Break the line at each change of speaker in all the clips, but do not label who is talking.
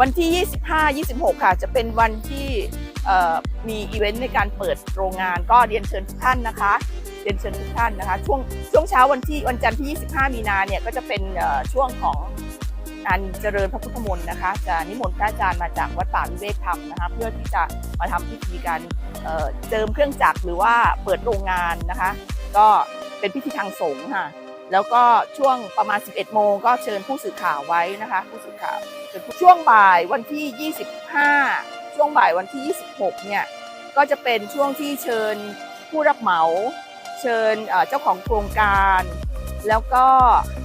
วันที่ 25 26 ค่ะ จะเป็นวันที่มีอีเวนต์ในการเปิดโรงงาน ก็เรียนเชิญทุกท่านนะคะเรียนเชิญทุกท่านนะคะ ช่วงช่วงเช้าวันที่วันจันทร์ที่ 25 มีนาเนี่ยก็จะเป็นช่วงของการเจริญพระพุทธมนต์นะคะ จะนิมนต์พระอาจารย์มาจากวัดป่าวิเวกธรรมนะคะ เพื่อที่จะมาทำพิธีการเจิมเครื่องจักรหรือว่าเปิดโรงงานนะคะ ก็เป็นพิธีทางสงฆ์ค่ะ แล้วก็ช่วงประมาณ 11 โมงก็เชิญผู้สื่อข่าวไว้นะคะ ผู้สื่อข่าวช่วงบ่ายวันที่ 25 ช่วงบ่ายวันที่ 26 เนี่ย ก็จะเป็นช่วงที่เชิญผู้รับเหมา เชิญเจ้าของโครงการ แล้วก็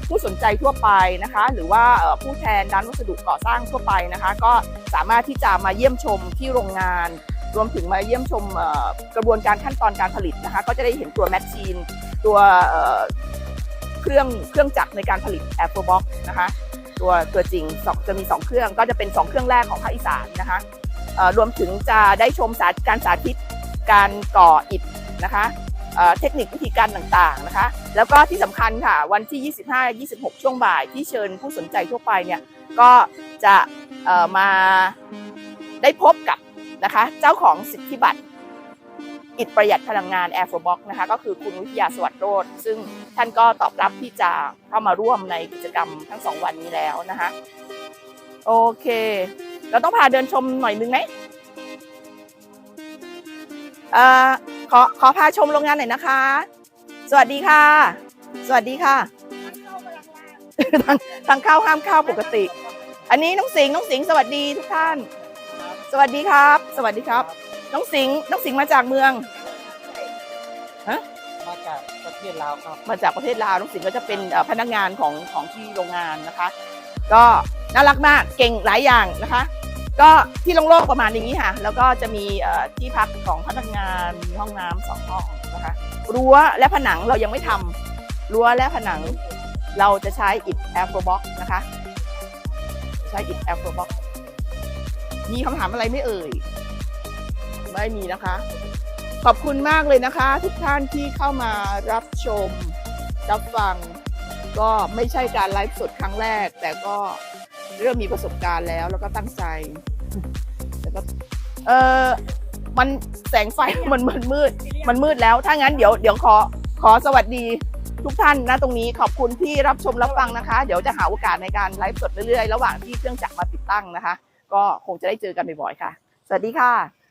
ผู้สนใจทั่วไปนะคะ หรือว่าผู้แทนด้านวัสดุก่อสร้างทั่วไปนะคะ ก็สามารถที่จะมาเยี่ยมชมที่โรงงาน รวมถึงมาเยี่ยมชมกระบวนการขั้นตอนการผลิตนะคะ ก็จะได้เห็นตัวแมชชีน ตัว เครื่องเครื่องจักรในการผลิต a i r f o Box นะคะตัวตัวจริงจะมี 2 เครื่องก็จะเป็น 2 เครื่องแรกของภาคอีสานนะคะรวมถึงจะได้ชมสาการสาธิตการก่ออิฐนะคะเทคนิควิธีการต่างๆนะคะ แล้วก็ที่สำคัญค่ะวันที่ 25-26 ช่วงบ่าย ที่เชิญผู้สนใจทั่วไปเนี่ยก็จะมาได้พบกับนะคะเจ้าของสิทธิบัตร อิฐประหยัดพลังงาน Air f o Box นะคะก็คือคุณวิทยาสวัสดิ์โรธซึ่งท่านก็ตอบรับที่จะเข้ามาร่วมในกิจกรรมทั้งสองวันนี้แล้วนะคะโอเค เราต้องพาเดินชมหน่อยนึงไหมเอ่อขอขอพาชมโรงงานหน่อยนะคะ สวัสดีค่ะ สวัสดีค่ะ ทางทางเข้าห้ามเข้าปกติ อันนี้น้องสิงห์น้องสิงห์สวัสดีทุกท่าน สวัสดีครับ สวัสดีครับ น้องสิงห์น้องสิงห์มาจากเมือง
มาจากประเทศลาวครับ
มาจากประเทศลาวน้องสิงห์ก็จะเป็นเอ่อพนักงานของของที่โรงงานนะคะ ก็น่ารักมากเก่งหลายอย่างนะคะ ก็ที่โล่งๆประมาณอย่างนี้ค่ะ แล้วก็จะมีเอ่อที่พักของพนักงานมีห้องน้ำสองห้องนะคะรั้วและผนังเรายังไม่ทำรั้วและผนังเราจะใช้อิฐแอร์โฟบ็อกนะคะ ใช้อิฐแอร์โฟบ็อกมีคำถามอะไรไม่เอ่ย ไม่มีนะคะ ขอบคุณมากเลยนะคะ ทุกท่านที่เข้ามารับชม รับฟัง ก็ไม่ใช่การไลฟ์สดครั้งแรก แต่ก็เริ่มมีประสบการณ์แล้ว แล้วก็ตั้งใจแล้วก็เออมันแสงไฟมันมันมืด มันมืดแล้ว ถ้างั้นเดี๋ยวเดี๋ยวขอขอสวัสดีทุกท่านนะตรงนี้ขอบคุณที่รับชมรับฟังนะคะ เดี๋ยวจะหาโอกาสในการไลฟ์สดเรื่อยๆ ระหว่างที่เครื่องจักรมาติดตั้งนะคะ ก็คงจะได้เจอกันบ่อยๆค่ะ สวัสดีค่ะ